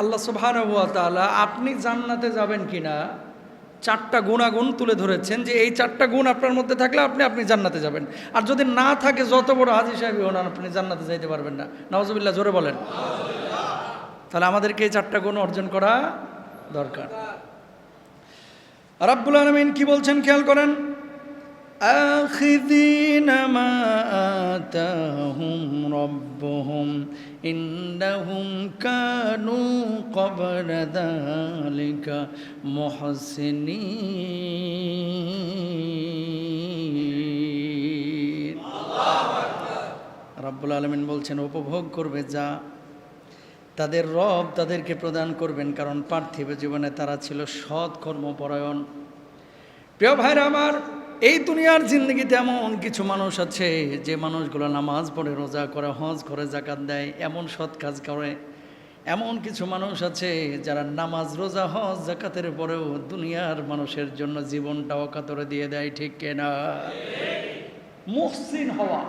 আল্লাহ সুবাহানুয়াতালা আপনি জান্নাতে যাবেন কিনা চারটা গুণাগুণ তুলে ধরেছেন যে এই চারটা গুণ আপনার মধ্যে থাকলে আপনি আপনি জান্নাতে যাবেন। আর যদি না থাকে যত বড় হাজি সাহেব হন, আপনি জান্নাতে যাইতে পারবেন না। নওয়াজবিল্লাহ জোরে বলেন। তাহলে আমাদেরকে এই চারটা গুণ অর্জন করা দরকার। রাব্বুল আলমিন কি বলছেন খেয়াল করেন? آخذين ما آتاهم ربهم إنهم كانوا قبل ذلك محسنين রাব্বুল আলমিন বলছেন উপভোগ করবে যা তাদের রব তাদেরকে প্রদান করবেন কারণ পার্থিব জীবনে তারা ছিল সৎ কর্মপরায়ণ প্রিয় ভাইরা আমার এই দুনিয়ার জিন্দগিতে এমন কিছু মানুষ আছে যে মানুষগুলো নামাজ পড়ে, রোজা করে, হজ করে জাকাত দেয়, এমন সৎ কাজ করে। এমন কিছু মানুষ আছে যারা নামাজ, রোজা, হজ জাকাতের পরেও দুনিয়ার মানুষের জন্য জীবনটা অকাতরে দিয়ে দেয়, ঠিক কেনা মুহসিন হওয়া,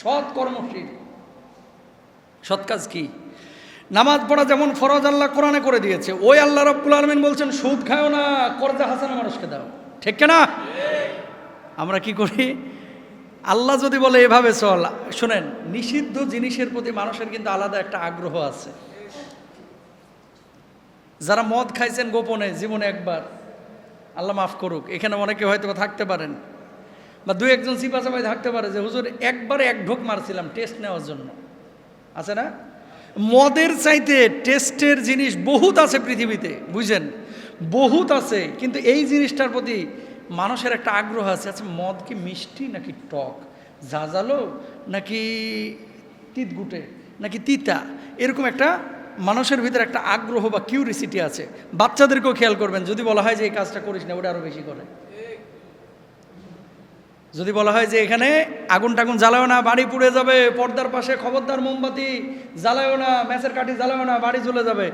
সৎ কর্মশীল। সৎ কাজ কি? নামাজ পড়া যেমন ফরজ আল্লাহ কোরআনে করে দিয়েছে, ওই আল্লাহ রব্বুল আলমিন বলছেন, সুদ খায়ও না, কর্জা হাসানা মানুষকে দাও, ঠিক না? আমরা কি করি? আল্লাহ যদি বলে এভাবে চল, শোনেন, নিষিদ্ধ জিনিসের প্রতি মানুষের কিন্তু আলাদা একটা আগ্রহ আছে। যারা মদ খাইছেন গোপনে, জীবনে একবার, আল্লাহ মাফ করুক, এখানে অনেকে হয়তো থাকতে পারেন। বা দু একজন সিপাচাপাই থাকতে পারে যে, হুজুর, একবারে এক ঢোক মারছিলাম টেস্ট নেওয়ার জন্য। আছে না? মদের চাইতে টেস্টের জিনিস বহুত আছে পৃথিবীতে বুঝছেন বহুত আছে, কিন্তু এই জিনিসটার প্রতি মানুষের একটা আগ্রহ আছে আচ্ছা মদ কি মিষ্টি নাকি টক? ঝাঁঝালো নাকি তিতগুটে নাকি তিতা? এরকম একটা মানুষের ভিতরে একটা আগ্রহ বা কিউরিসিটি আছে। বাচ্চাদেরকেও খেয়াল করবেন, যদি বলা হয় যে এই কাজটা করিস না, ওটা আরও বেশি করে। যদি বলা হয় যে এখানে আগুন টাগুন জ্বালাও না, বাড়ি পুড়ে যাবে, পর্দার পাশে খবরদার মোমবাতি জ্বালাও না ম্যাচের কাঠি জ্বালাও না, বাড়ি চলে যাবে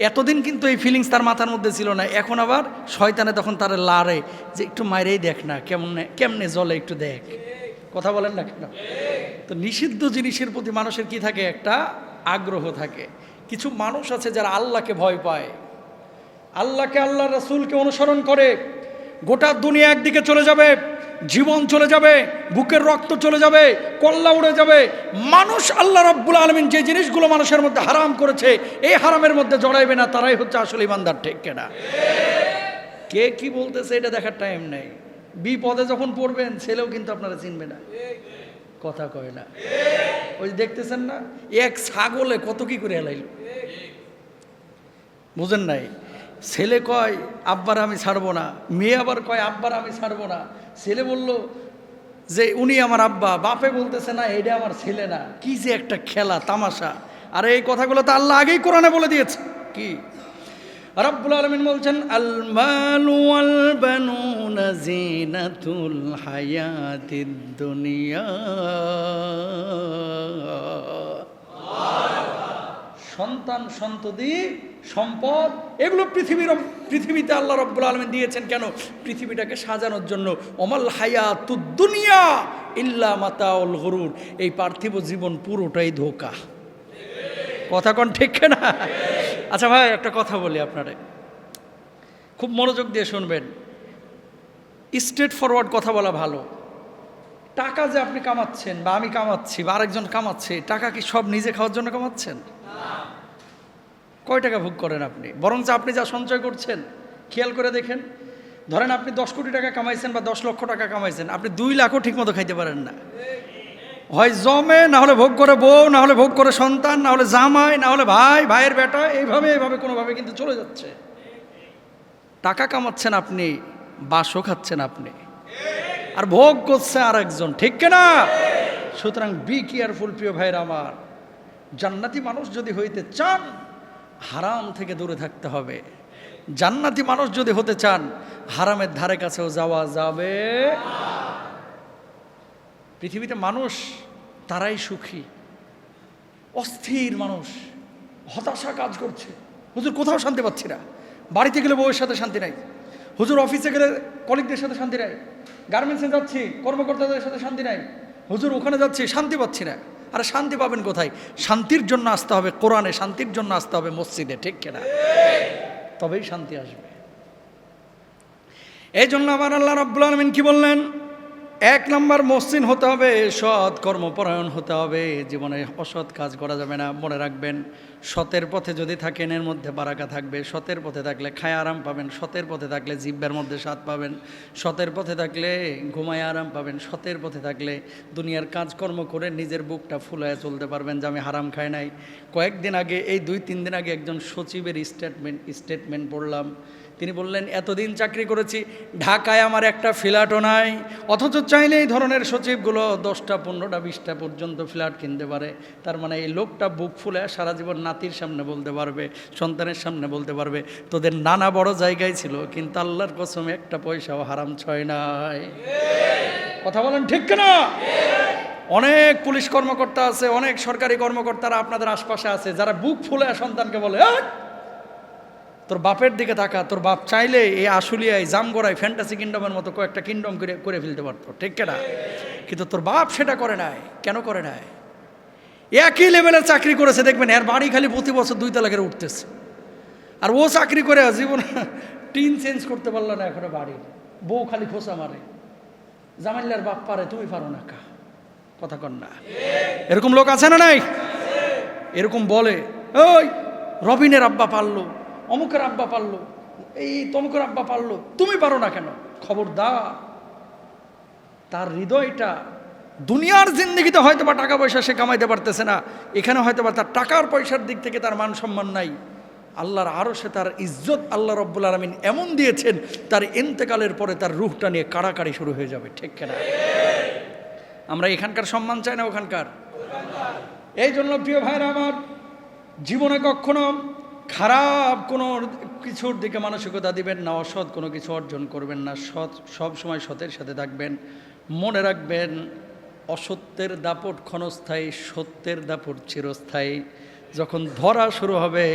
এতদিন কিন্তু এই ফিলিংস তার মাথার মধ্যে ছিল না, এখন আবার শয়তানে তখন তার লারে যে একটু মাইরেই দেখ না, কেমনে কেমনে জলে একটু দেখ। কথা বলেন না কেন? তো নিষিদ্ধ জিনিসের প্রতি মানুষের কি থাকে? একটা আগ্রহ থাকে। কিছু মানুষ আছে যারা আল্লাহকে ভয় পায়। আল্লাহকে আল্লাহ রাসূলকে অনুসরণ করে। গোটা দুনিয়া একদিকে চলে যাবে। জীবন চলে যাবে, বুকের রক্ত চলে যাবে, কল্লা উড়ে যাবে। মানুষ আল্লাহ রব্বুল আলমিন যে জিনিসগুলো মানুষের মধ্যে হারাম করেছে, এই হারামের মধ্যে জড়াইবে না, তারাই হচ্ছে আসলে ইমানদার ঠিক কেনা? কে কি বলতেছে, এটা দেখার টাইম নেই। বিপদে যখন পড়বেন, ছেলেও কিন্তু আপনারা চিনবে না। কথা কয় না। ওই দেখতেছেন না, এক ছাগলে কত কি করে এলাইল বুঝেন নাই? ছেলে কয়, আব্বার আমি ছাড়বো না। মেয়ে আবার কয়, আব্বার আমি ছাড়বো না। ছেলে বলল, যে উনি আমার আব্বা, বাপে বলতেছে না এটা আমার ছেলে না। কি যে একটা খেলা, তামাশা। আর এই কথাগুলো তো আল্লাহ আগেই কোরআনে বলে দিয়েছে। কি? রব্বুল আলমিন বলছেন, আল মালু আল বানুনা জিনাতুল হায়াতিদ দুনিয়া। সন্তান, সন্ততি, সম্পদ, এগুলো পৃথিবীর পৃথিবীতে আল্লাহ রব্বুল আলমিন দিয়েছেন কেন? পৃথিবীটাকে সাজানোর জন্য। অমাল অমল হায়াতুদ্দুনিয়া ইল্লা মাতাউল গরুর। এই পার্থিব জীবন পুরোটাই ধোকা। কথা কন ঠিক না আচ্ছা ভাই, একটা কথা বলি আপনারে। খুব মনোযোগ দিয়ে শুনবেন। স্ট্রেট ফরওয়ার্ড কথা বলা ভালো। টাকা যে আপনি কামাচ্ছেন বা আমি কামাচ্ছি বা আরেকজন কামাচ্ছে, টাকা কি সব নিজে খাওয়ার জন্য কামাচ্ছেন? কয় টাকা ভোগ করেন আপনি? বরঞ্চ আপনি যা সঞ্চয় করছেন, খেয়াল করে দেখেন। ধরেন আপনি দশ কোটি টাকা কামাইছেন বা দশ লক্ষ টাকা কামাইছেন, আপনি দুই লাখও ঠিকমতো খাইতে পারেন না। হয় জমে, না হলে ভোগ করে বউ, না হলে ভোগ করে সন্তান, না হলে জামাই, না হলে ভাই, ভাইয়ের বেটা, এইভাবে এইভাবে, কোনোভাবে কিন্তু চলে যাচ্ছে। টাকা কামাচ্ছেন আপনি, বাসও খাচ্ছেন আপনি। আর ভোগ করছে আর একজন ঠিক না সুতরাং বি কেয়ারফুল প্রিয় ভাইয়ের আমার। জান্নাতি মানুষ যদি হইতে চান হারাম থেকে দূরে থাকতে হবে। জান্নাতি মানুষ যদি হতে চান, হারামের ধারে কাছেও যাওয়া যাবে। পৃথিবীতে মানুষ, তারাই সুখী। অস্থির মানুষ, হতাশা কাজ করছে। হুজুর, কোথাও শান্তি পাচ্ছি না। বাড়িতে গেলে বউয়ের সাথে শান্তি নাই। হুজুর, অফিসে গেলে কলিগদের সাথে শান্তি নাই। গার্মেন্টসে যাচ্ছি, কর্মকর্তাদের সাথে শান্তি নাই। হুজুর, ওখানে যাচ্ছি, শান্তি পাচ্ছি না। আর শান্তি পাবেন কোথায়? শান্তির জন্য আসতে হবে কোরআনে, শান্তির জন্য আসতে হবে মসজিদে, ঠিক কেনা? তবেই শান্তি আসবে। এই জন্য আবার আল্লাহ রব্বুল আলমিন কি বললেন? এক নম্বর মসৃণ হতে হবে, সৎ কর্মপরায়ণ হতে হবে। জীবনে অসৎ কাজ করা যাবে না, মনে রাখবেন। সতের পথে যদি থাকেন, এর মধ্যে বারাকা থাকবে। সতের পথে থাকলে খায় আরাম পাবেন, সতের পথে থাকলে জিব্বের মধ্যে স্বাদ পাবেন। সতের পথে থাকলে ঘুমায় আরাম পাবেন, সতের পথে থাকলে দুনিয়ার কাজকর্ম করে নিজের বুকটা ফুলায় চলতে পারবেন যে আমি হারাম খাই নাই। কয়েকদিন আগে, এই দুই তিন দিন আগে একজন সচিবের স্টেটমেন্ট স্টেটমেন্ট পড়লাম। তিনি বললেন এতদিন চাকরি করেছি ঢাকায় আমার একটা ফ্ল্যাটও নাই। অথচ চাইলে এই ধরনের সচিবগুলো দশটা পনেরোটা বিশটা পর্যন্ত ফ্ল্যাট কিনতে পারে। তার মানে এই লোকটা বুক ফুলে সারা জীবন নাতির সামনে বলতে পারবে সন্তানের সামনে বলতে পারবে তোদের নানা বড় জায়গায় ছিল কিন্তু আল্লাহর কসম একটা পয়সাও হারাম ছয় নাই। কথা বলেন ঠিক না অনেক পুলিশ কর্মকর্তা আছে অনেক সরকারি কর্মকর্তারা আপনাদের আশপাশে আছে যারা বুক ফুলে সন্তানকে বলে "এই, তোর বাপের দিকে তাকা, তোর বাপ চাইলে এই আশুলিয়ায়, জামগড়ায় ফ্যান্টাসি কিংডমের মতো কয়েকটা কিংডম করে করে ফেলতে পারতো, ঠিক না? কিন্তু তোর বাপ সেটা করে নাই, কেন করে নাই? একই লেভেলের চাকরি করেছে, দেখবেন, এর বাড়ি খালি প্রতি বছর দুই তালা করে উঠতেছে। আর ও চাকরি করে জীবন টিন চেঞ্জ করতে পারল না এখনও বাড়ির। বউ খালি খোসা মারে। জামাইল্লার বাপ পারে, তুমি পারো না কা। কথা কর না। এরকম লোক আছে না নাই? এরকম বলে, ওই, রবিনের আব্বা পারল। অমুকের আব্বা পারল, এই তমুকের আব্বা পারল, তুমি পারো না কেন? খবর দা তার হৃদয়টা দুনিয়ার জিন্দগিতে হয়তো বা টাকা পয়সা সে কামাইতে পারতেছে না, এখানে হয়তো বা তার টাকার পয়সার দিক থেকে তার মান সম্মান নাই। আল্লাহর আরও সে তার ইজ্জত আল্লাহ রব্বুল আলমিন এমন দিয়েছেন, তার ইন্তেকালের পরে তার রুহটা নিয়ে কাড়াকাড়ি শুরু হয়ে যাবে, ঠিক কেনা? আমরা এখানকার সম্মান চাই না ওখানকার? এই জন্য প্রিয় ভাইরা আমার, জীবনে কখনো খারাপ কোনো কিছুর দিকে মানসিকতা দিবেন না, অসৎ কোনো কিছু অর্জন করবেন না, সৎ সব সময় সতের সাথে থাকবেন। মনে রাখবেন, অসত্যের দাপট ক্ষণস্থায়ী, সত্যের দাপট চিরস্থায়ী। যখন ধরা শুরু হবে,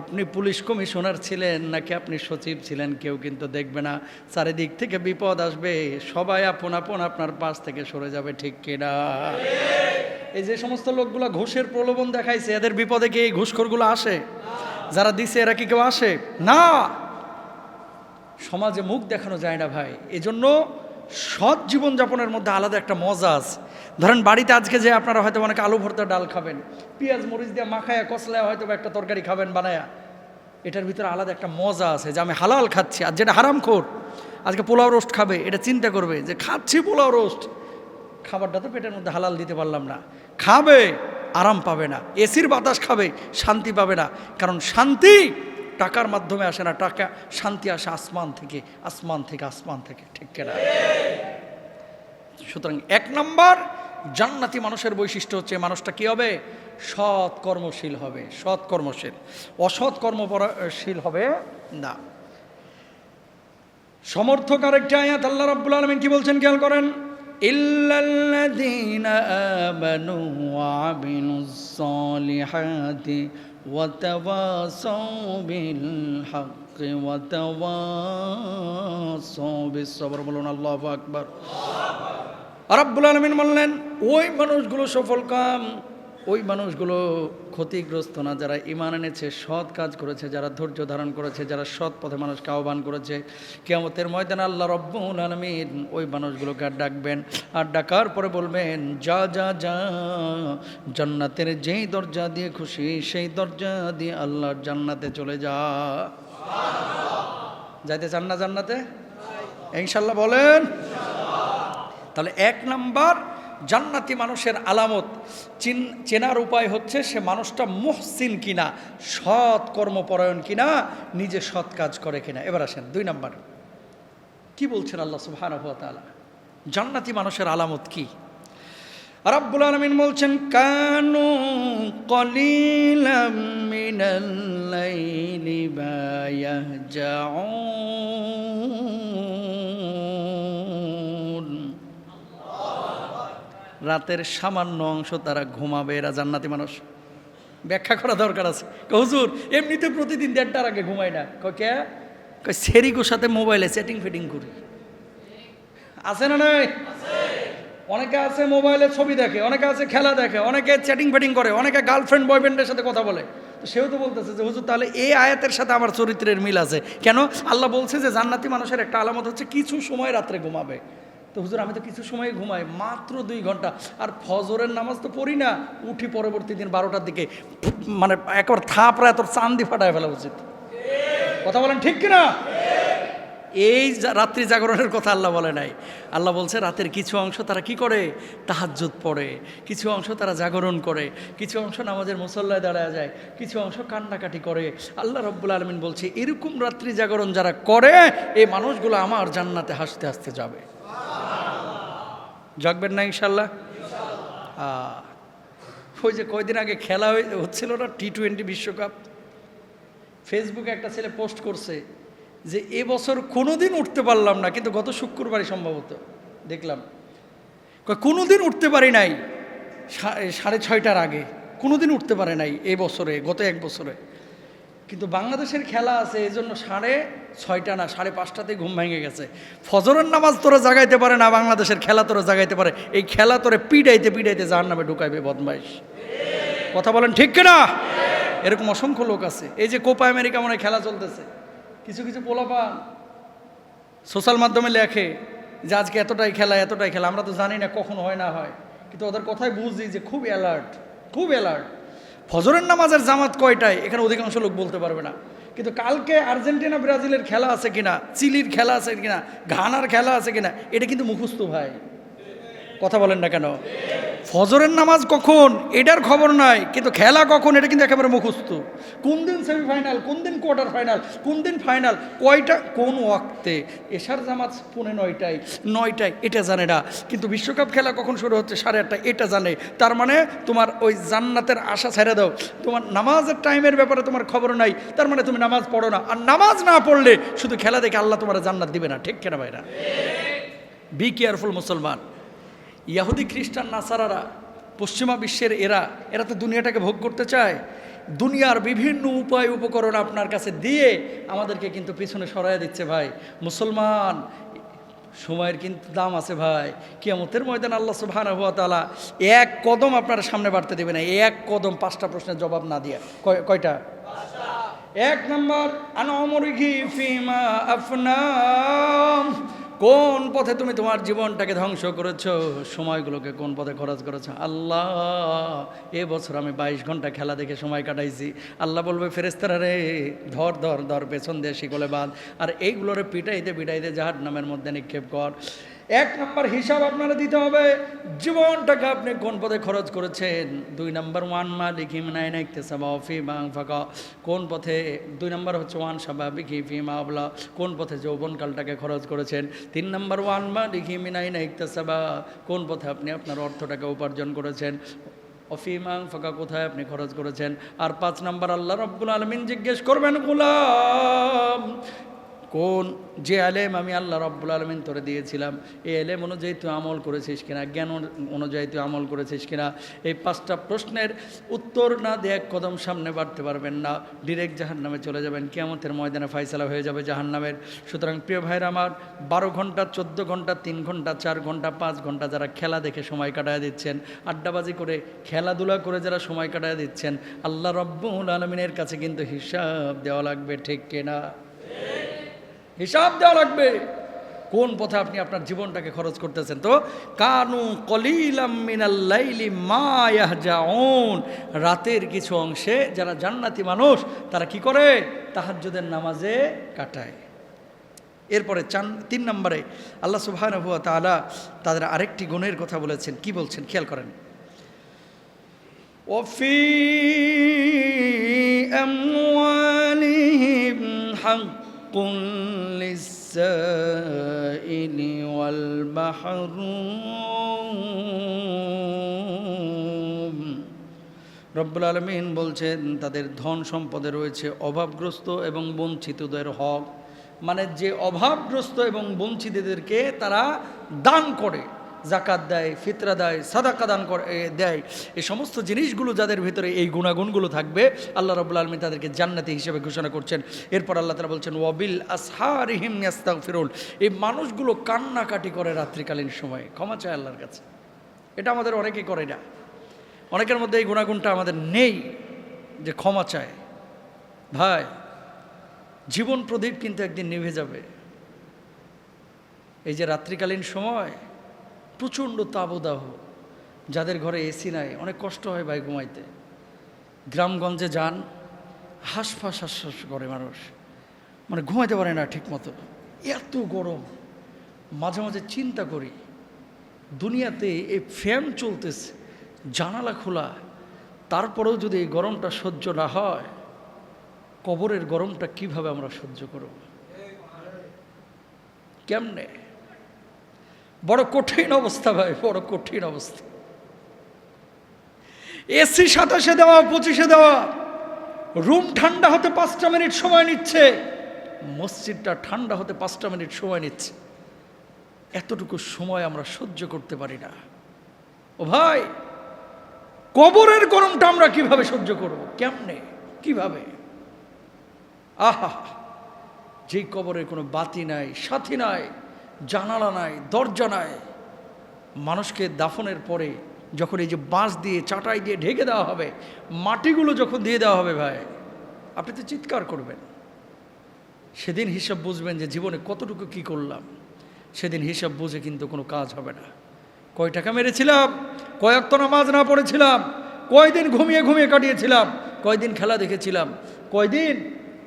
আপনি পুলিশ কমিশনার ছিলেন নাকি আপনি সচিব ছিলেন কেউ কিন্তু দেখবে না। চারিদিক থেকে বিপদ আসবে, সবাই আপন আপন আপনার পাশ থেকে সরে যাবে, ঠিক কিনা এই যে সমস্ত লোকগুলো ঘুষের প্রলোভন দেখাইছে, এদের বিপদে কি এই ঘুষখোরগুলো আসে? যারা দিছে এরা কি কেউ আসে? না। সমাজে মুখ দেখানো যায় না ভাই। এজন্য সৎ জীবনযাপনের মধ্যে আলাদা একটা মজা আছে। ধরেন বাড়িতে আজকে যে আপনারা হয়তো অনেক আলু ভর্তা ডাল খাবেন, পেঁয়াজ মরিচ দিয়ে মাখায়া, কষলায় হয়তো একটা তরকারি খাবেন, বানায়া। এটার ভিতরে আলাদা একটা মজা আছে যে আমি হালাল খাচ্ছি, আর যেটা হারাম খোর। আজকে পোলাও রোস্ট খাবে, এটা চিন্তা করবে যে খাচ্ছি পোলাও রোস্ট। খাবারটা তো পেটের মধ্যে হালাল দিতে পারলাম না। খাবে। আরাম পাবে না, এসির বাতাস খাবে, শান্তি পাবে না। কারণ শান্তি টাকার মাধ্যমে আসে না, টাকা, শান্তি আসে আসমান থেকে আসমান থেকে আসমান থেকে, ঠিক কেনা? সুতরাং এক নম্বর, জান্নাতি মানুষের বৈশিষ্ট্য হচ্ছে মানুষটা কি হবে? সৎ কর্মশীল হবে সৎ কর্মশীল অসৎ কর্মশীল হবে না। সমর্থক আরেকটি আয়াত, আল্লাহ রাব্বুল আলামিন কি বলছেন? খেয়াল করেন। ইল্লাল্লাযীনা আমানু ওয়া আমিলুস সালিহাতি ওয়া তাওয়াসাউ বিল হাক্কি ওয়া তাওয়াসাউ বিস সবর বলুন আল্লাহু আকবার রাব্বুল আলামিন বললেন ওই মানুষগুলো সফল কাম ওই মানুষগুলো ক্ষতিগ্রস্ত না, যারা ইমান এনেছে, সৎ কাজ করেছে, যারা ধৈর্য ধারণ করেছে, যারা সৎ পথে মানুষকে আহ্বান করেছে। কেমতের ময়দান আল্লাহ রব্বুল আলমিন ওই মানুষগুলোকে আর ডাকবেন। আর ডাকার পরে বলবেন, যা যা যা, জান্নাতের যেই দরজা দিয়ে খুশি, সেই দরজা দিয়ে আল্লাহর জান্নাতে চলে যা। যাইতে চান না জান্নাতে? ইনশাল্লাহ বলেন। তাহলে এক নাম্বার জান্নাতি মানুষের আলামত। চিন, চেনার উপায় হচ্ছে সে মানুষটা মুহসিন কিনা, সৎ কর্মপরায়ণ কিনা, নিজে সৎ কাজ করে কিনা। এবার আসেন, দুই নাম্বার। কি বলছেন আল্লাহ তাআলা? জান্নাতি মানুষের আলামত কি? রাব্বুল আলামিন বলছেন, কানু কলিলাম মিনাল লাইলি মা ইয়াহজাউন। রাতের সামান্য অংশ তারা ঘুমাবে, এরা জান্নাতি মানুষ। ব্যাখ্যা করা দরকার আছে। হুজুর, এমনিতে প্রতিদিন দেড়টার আগে ঘুমাই না। কে? কয়, সেরিগোর সাথে মোবাইলে সেটিং ফিটিং করি। আছে না নাই? অনেকে আছে মোবাইলে ছবি দেখে, অনেকে আছে খেলা দেখে, অনেকে চ্যাটিং ফ্যাটিং করে, অনেকে গার্লফ্রেন্ড বয়ফ্রেন্ডের সাথে কথা বলে। তো সেও তো বলতেছে যে, হুজুর, তাহলে এই আয়াতের সাথে আমার চরিত্রের মিল আছে। কেন? আল্লাহ বলছে যে, জান্নাতি মানুষের একটা আলামত হচ্ছে, কিছু সময় রাত্রে ঘুমাবে। তো হুজুর, আমি তো কিছু সময় ঘুমাই, মাত্র দুই ঘণ্টা। আর ফজরের নামাজ তো পড়ি না, উঠি পরবর্তী দিন বারোটার দিকে। মানে একবার থাপড়ায় তোর চান্দি ফাটায় ফেলা উচিত। কথা বলেন ঠিক কিনা? এই রাত্রি জাগরণের কথা আল্লাহ বলে নাই। আল্লাহ বলছে, রাতের কিছু অংশ তারা কি করে? তাহাজ্জুদ পড়ে। কিছু অংশ তারা জাগরণ করে। কিছু অংশ নামাজের মুসল্লায় দাঁড়ায় যায়। কিছু অংশ কান্নাকাটি করে। আল্লাহ রব্বুল আলমিন বলছে, এরকম রাত্রি জাগরণ যারা করে, এই মানুষগুলো আমার জান্নাতে হাসতে হাসতে যাবে। জাগবেন না ইনশাল্লাহ? ওই যে কয়দিন আগে খেলা হচ্ছিল না টি টোয়েন্টি বিশ্বকাপ ফেসবুকে একটা ছেলে পোস্ট করছে যে এবছর কোনোদিন উঠতে পারলাম না। কিন্তু গত শুক্রবারই সম্ভবত, দেখলাম। কয়, কোনোদিন উঠতে পারি নাই। সাড়ে ছয়টার আগে, কোনোদিন উঠতে পারে নাই এই বছরে, গত এক বছরে। কিন্তু বাংলাদেশের খেলা আছে এই জন্য সাড়ে ছয়টা না, সাড়ে পাঁচটাতে ঘুম ভেঙে গেছে। ফজরের নামাজ তোরা জাগাইতে পারে না, বাংলাদেশের খেলা তোরা জাগাইতে পারে। এই খেলা তোরে পিডাইতে পিডাইতে জাহার নামে ঢুকাইবে বদমাইশ। কথা বলেন ঠিক কিনা? এরকম অসংখ্য লোক আছে। এই যে কোপা আমেরিকা মনে খেলা চলতেছে। কিছু কিছু পোলাপান সোশ্যাল মাধ্যমে লেখে যে আজকে এতটাই খেলা এতটাই খেলা। আমরা তো জানি না কখন হয়, না হয়। কিন্তু ওদের কথাই বুঝি যে খুব অ্যালার্ট খুব অ্যালার্ট ফজরের নামাজের জামাত কয়টায়? এখানে অধিকাংশ লোক বলতে পারবে না। কিন্তু কালকে আর্জেন্টিনা, ব্রাজিলের খেলা আছে কিনা, চিলির খেলা আছে কিনা, ঘানার খেলা আছে কিনা, এটা কিন্তু মুখস্থ ভাই। কথা বলেন না কেন? ফজরের নামাজ কখন? এটার খবর নাই। কিন্তু খেলা কখন? এটা কিন্তু একেবারে মুখস্থ। কোন দিন সেমিফাইনাল কোন দিন কোয়ার্টার ফাইনাল কোন দিন ফাইনাল কয়টা, কোন ওয়াক্তে? এশার জামাত পুনে নয়টায় নয়টায়, এটা জানে না। কিন্তু বিশ্বকাপ খেলা কখন শুরু হচ্ছে? সাড়ে আটটায়, এটা জানে। তার মানে তোমার ওই জান্নাতের আশা ছেড়ে দাও। তোমার নামাজের টাইমের ব্যাপারে তোমার খবর নাই। তার মানে তুমি নামাজ পড়ো না। আর নামাজ না পড়লে শুধু খেলা দেখে আল্লাহ তোমার জান্নাত দিবে না। ঠিক কেনা ভাইরা? বি কেয়ারফুল মুসলমান। ইয়াহুদি খ্রিস্টান নাসারারা, পশ্চিমা বিশ্বের এরা এরা তো দুনিয়াটাকে ভোগ করতে চায়। দুনিয়ার বিভিন্ন উপায় উপকরণ আপনার কাছে দিয়ে আমাদেরকে কিন্তু পিছনে সরাইয়া দিচ্ছে ভাই। মুসলমান, সময়ের কিন্তু দাম আছে ভাই। কিয়ামতের ময়দান আল্লাহ সুবহানাহু ওয়া তাআলা এক কদম আপনার সামনে বাড়তে দেবে না। এক কদম পাঁচটা প্রশ্নের জবাব না দিয়ে। কয়টা? এক নম্বর আনমরিঘি ফিমা আফনাম। কোন পথে তুমি তোমার জীবনটাকে ধ্বংস করেছ? সময়গুলোকে কোন পথে খরচ করেছ? আল্লাহ, এ বছর আমি বাইশ ঘণ্টা খেলা দেখে সময় কাটাইছি। আল্লাহ বলবে ফেরেস্তারা রে, ধর ধর ধর, পেছন দিয়ে শিকলে বাঁধ। আর এইগুলোরে পিটাইতে পিটাইতে জাহার নামের মধ্যে নিক্ষেপ কর। এক নম্বর হিসাব আপনারা দিতে হবে। জীবনটাকে আপনি কোন পথে খরচ করেছেন? দুই নম্বর ওয়ান মা লিখি নাই নাইতে সাবা ফি বাং ফাঁকা কোন পথে, দুই নম্বর হচ্ছে ওয়ান সাবা বিখি ফি মা আবলা। কোন পথে যৌবনকালটাকে খরচ করেছেন? তিন নম্বর ওয়ান মা লিখি মিনাই নাইতে সাবা। কোন পথে আপনি আপনার অর্থটাকে উপার্জন করেছেন? অফিমাং ফাঁকা কোথায় আপনি খরচ করেছেন? আর পাঁচ নম্বর আল্লাহ রব্বুল আলমিন জিজ্ঞেস করবেন, গোলাম কোন যে আলেম আমি আল্লাহ রব্বুল আলমিন তোরে দিয়েছিলাম, এই আলেম অনুযায়ী তুই আমল করেছিস কিনা, জ্ঞান অনুযায়ী তুই আমল করেছিস কিনা, এই পাঁচটা প্রশ্নের উত্তর না দিয়ে এক কদম সামনে বাড়তে পারবেন না ডিরেক্ট জাহান নামে চলে যাবেন, কেয়ামতের ময়দানে ফাইসালা হয়ে যাবে জাহান নামের সুতরাং প্রিয় ভাইরা আমার, বারো ঘণ্টা, চোদ্দ ঘণ্টা, তিন ঘণ্টা, চার ঘণ্টা, পাঁচ ঘণ্টা যারা খেলা দেখে সময় কাটায় দিচ্ছেন, আড্ডাবাজি করে খেলাধুলা করে যারা সময় কাটায় দিচ্ছেন, আল্লাহ রব্বুল আলমিনের কাছে কিন্তু হিসাব দেওয়া লাগবে, ঠিক কিনা? হিসাব দেওয়া লাগবে কোন পথে আপনি আপনার জীবনটাকে খরচ করতেছেন তো কানু কলিলাম মিনাল্লাইলি মা ইয়াহজাউন রাতের কিছু অংশে যারা জান্নাতি মানুষ তারা কি করে তাহাজ্জুদের নামাজে কাটায় এরপরে চান তিন নম্বরে আল্লাহ সুবহানাহু ওয়া তাআলা তাদের আরেকটি গুণের কথা বলেছেন কি বলছেন খেয়াল করেন وفي أموالهم حق للسائل والمحروم রব্বুল আলমিন বলছেন তাদের ধন সম্পদে রয়েছে অভাবগ্রস্ত এবং বঞ্চিতদের হক মানে যে অভাবগ্রস্ত এবং বঞ্চিতদেরকে তারা দান করে জাকাত দেয়, ফিতরা দেয়, সাদাকা দান করে দেয়। এই সমস্ত জিনিসগুলো যাদের ভিতরে এই গুণাগুণগুলো থাকবে, আল্লাহ রবুল্লা আলমী তাদেরকে জান্নাতি হিসেবে ঘোষণা করছেন। এরপর আল্লাহ তালা বলছেন, ওয়াবিল আসহারিহিম ফিরুল এই মানুষগুলো কান্নাকাটি করে রাত্রিকালীন সময়ে। ক্ষমা চায় আল্লাহর কাছে। এটা আমাদের অনেকে করে না। অনেকের মধ্যে এই গুণাগুণটা আমাদের নেই যে ক্ষমা চায়। ভাই, জীবন প্রদীপ কিন্তু একদিন নিভে যাবে। এই যে রাত্রিকালীন সময় প্রচণ্ড তাবদাহ যাদের ঘরে এসি নাই, অনেক কষ্ট হয় ভাই ঘুমাইতে। গ্রামগঞ্জে যান, হাঁসফাঁস হাঁসফাঁস করে মানুষ। মানে ঘুমাইতে পারে না ঠিক মতো এত গরম। মাঝে মাঝে চিন্তা করি, দুনিয়াতে এই ফ্যান চলতেছে, জানালা খোলা, তারপরেও যদি এই গরমটা সহ্য না হয়, কবরের গরমটা কীভাবে আমরা সহ্য করব? কেমনে? বড় কঠিন অবস্থা ভাই, বড় কঠিন অবস্থা। এসি সাতাশে দেওয়া, পঁচিশে দেওয়া রুম ঠান্ডা হতে পাঁচটা মিনিট সময় নিচ্ছে, মসজিদটা ঠান্ডা হতে পাঁচটা মিনিট সময় নিচ্ছে। এতটুকু সময় আমরা সহ্য করতে পারি না। ও ভাই, কবরের গরমটা আমরা কীভাবে সহ্য করব? কেমনে? কীভাবে? আহা, যেই কবরের কোনো বাতি নাই, সাথী নাই জানালা নাই, দরজা নাই। মানুষকে দাফনের পরে যখন এই যে বাঁশ দিয়ে, চাটাই দিয়ে ঢেকে দেওয়া হবে, মাটিগুলো যখন দিয়ে দেওয়া হবে ভাই, আপনি তো চিৎকার করবেন। সেদিন হিসাব বুঝবেন যে জীবনে কতটুকু কি করলাম। সেদিন হিসাব বুঝে কিন্তু কোনো কাজ হবে না। কয় টাকা মেরেছিলাম কয়েক নামাজ না পড়েছিলাম কয়দিন ঘুমিয়ে ঘুমিয়ে কাটিয়েছিলাম কয়দিন খেলা দেখেছিলাম কয়দিন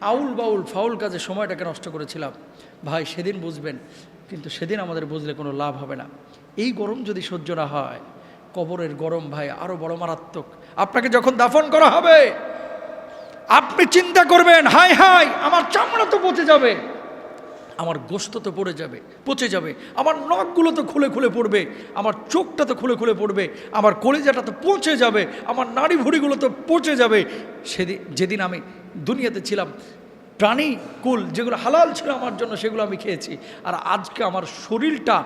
আউল বাউল ফাউল কাজে সময়টাকে নষ্ট করেছিলাম। ভাই, সেদিন বুঝবেন, কিন্তু সেদিন আমাদের বুঝলে কোনো লাভ হবে না। এই গরম যদি সহ্য না হয়, কবরের গরম ভাই আরও বড় মারাত্মক। আপনাকে যখন দাফন করা হবে, আপনি চিন্তা করবেন, হাই হাই, আমার চামড়া তো পচে যাবে, আমার গোস্ত তো পড়ে যাবে, পচে যাবে, আমার নখগুলো তো খুলে খুলে পড়বে, আমার চোখটা তো খুলে খুলে পড়বে, আমার কলিজাটা তো পচে যাবে, আমার নাড়ি ভুড়িগুলো তো পচে যাবে। সেদিন যেদিন আমি দুনিয়াতে ছিলাম প্রাণী, কুল, যেগুলো হালাল ছিল আমার জন্য, সেগুলো আমি খেয়েছি। আর আজকে আমার শরীরটা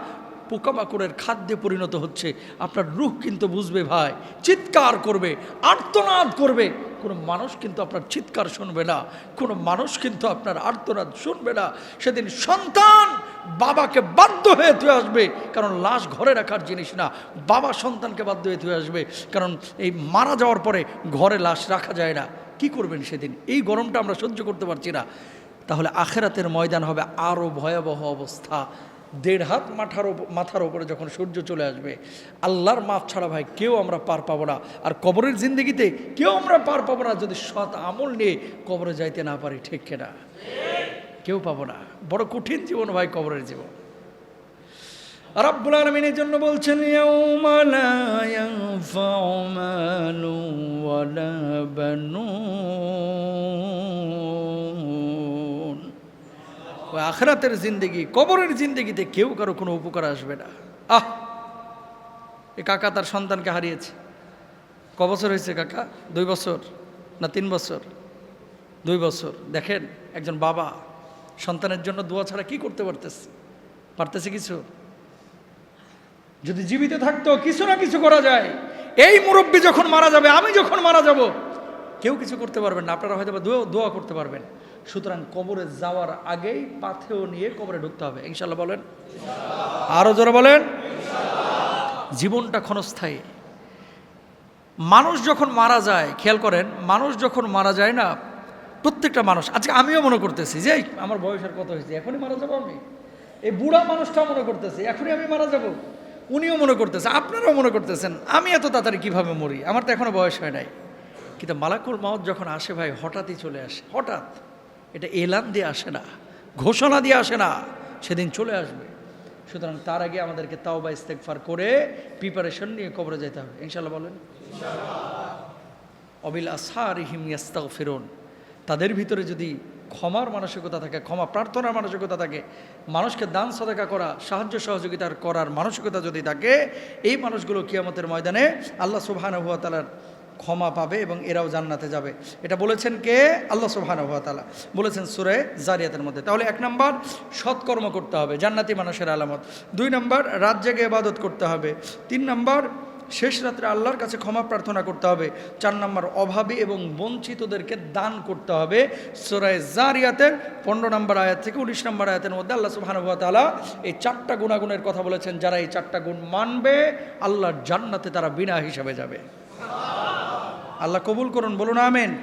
পোকামাকড়ের খাদ্যে পরিণত হচ্ছে। আপনার রুখ কিন্তু বুঝবে ভাই, চিৎকার করবে, আর্তনাদ করবে। কোনো মানুষ কিন্তু আপনার চিৎকার শুনবে না। কোনো মানুষ কিন্তু আপনার আর্তনাদ শুনবে না। সেদিন সন্তান বাবাকে বাধ্য হয়ে থুয়ে আসবে। কারণ লাশ ঘরে রাখার জিনিস না। বাবা সন্তানকে বাধ্য হয়ে থুয়ে আসবে। কারণ এই মারা যাওয়ার পরে ঘরে লাশ রাখা যায় না। কি করবেন সেদিন? এই গরমটা আমরা সহ্য করতে পারছি না। তাহলে আখেরাতের ময়দান হবে আরও ভয়াবহ অবস্থা। দেড় হাত মাথার ওপ- মাথার ওপরে যখন সূর্য চলে আসবে, আল্লাহর মাপ ছাড়া ভাই কেউ আমরা পার পাবো না। আর কবরের জিন্দগিতে কেউ আমরা পার পাবো না যদি সৎ আমল নিয়ে কবরে যাইতে না পারি, ঠিক কেনা? কেউ পাবো না। বড় কঠিন জীবন ভাই কবরের জীবন। রব্বুল আলমিনের জন্য বলছেন, "ইয়াউমা লা ইয়ানফাউ মালু ওয়ালা বানুন। ওই আখরাতের জিন্দগি, কবরের জিন্দগিতে কেউ কারও কোনো উপকার আসবে না। আহ! এ কাকা তার সন্তানকে হারিয়েছে। ক বছর হয়েছে কাকা? দুই বছর না তিন বছর? দুই বছর। দেখেন, একজন বাবা, সন্তানের জন্য দোয়া ছাড়া কি করতে পারতেছে? পারতেছে কিছু? যদি জীবিত থাকতো, কিছু না কিছু করা যায়। এই মুরব্বী যখন মারা যাবে, আমি যখন মারা যাব, কেউ কিছু করতে পারবেন না। আপনারা হয়তো বা দোয়া- করতে পারবেন। সুতরাং কবরে যাওয়ার আগেই পাথেও নিয়ে কবরে ঢুকতে হবে। ইনশাল্লাহ বলেন। আরও জোরে বলেন। জীবনটা ক্ষণস্থায়ী। মানুষ যখন মারা যায়, খেয়াল করেন, মানুষ যখন মারা যায় না, প্রত্যেকটা মানুষ, আজকে আমিও মনে করতেছি যে আমার বয়সের কত হয়েছে, এখনই মারা যাব আমি। এই বুড়া মানুষটাও মনে করতেছি, এখনই আমি মারা যাব। উনিও মনে করতেছে আপনারাও মনে করতেছেন আমি এত তাড়াতাড়ি কীভাবে মরি? আমার তো এখনও বয়স হয় নাই। কিন্তু মালাকুল মাউত যখন আসে ভাই হঠাৎই চলে আসে। হঠাৎ। এটা এলান দিয়ে আসে না ঘোষণা দিয়ে আসে না সেদিন চলে আসবে। সুতরাং তার আগে আমাদেরকে তাও বা ইস্তেকফার করে প্রিপারেশন নিয়ে কবরে যেতে হবে। ইনশাল্লাহ বলেন। অবিল আসারিহিম ইয়াস্তাও ফেরুন তাদের ভিতরে যদি ক্ষমার মানসিকতা থাকে, ক্ষমা প্রার্থনার মানসিকতা থাকে। মানুষকে দান, সদাকা করা, সাহায্য, সহযোগিতার করার মানসিকতা যদি থাকে, এই মানুষগুলো কিয়ামতের ময়দানে আল্লাহ সুবহানাহু ওয়া তাআলার ক্ষমা পাবে এবং এরাও জান্নাতে যাবে। এটা বলেছেন কে? আল্লাহ সুবহানাহু ওয়া তাআলা। বলেছেন সূরা জারিয়াতের মধ্যে। তাহলে এক নম্বর, সৎকর্ম করতে হবে, জান্নাতি মানুষের আলামত। দুই নম্বর, রাত জেগে ইবাদত করতে হবে। তিন নম্বর শেষ রাত্রে আল্লাহর কাছে ক্ষমা প্রার্থনা করতে হবে। চার নম্বর, অভাবী এবং বঞ্চিতদেরকে দান করতে হবে। সোরায় জারিয়াতের পনেরো নম্বর আয়াত থেকে উনিশ নম্বর আয়াতের মধ্যে আল্লাহ সুবহানাহু তালা এই চারটা গুণাগুণের কথা বলেছেন। যারা এই চারটা গুণ মানবে, আল্লাহর জান্নাতে তারা বিনা হিসাবে যাবে। আল্লাহ কবুল করুন, বলুন, আমেন।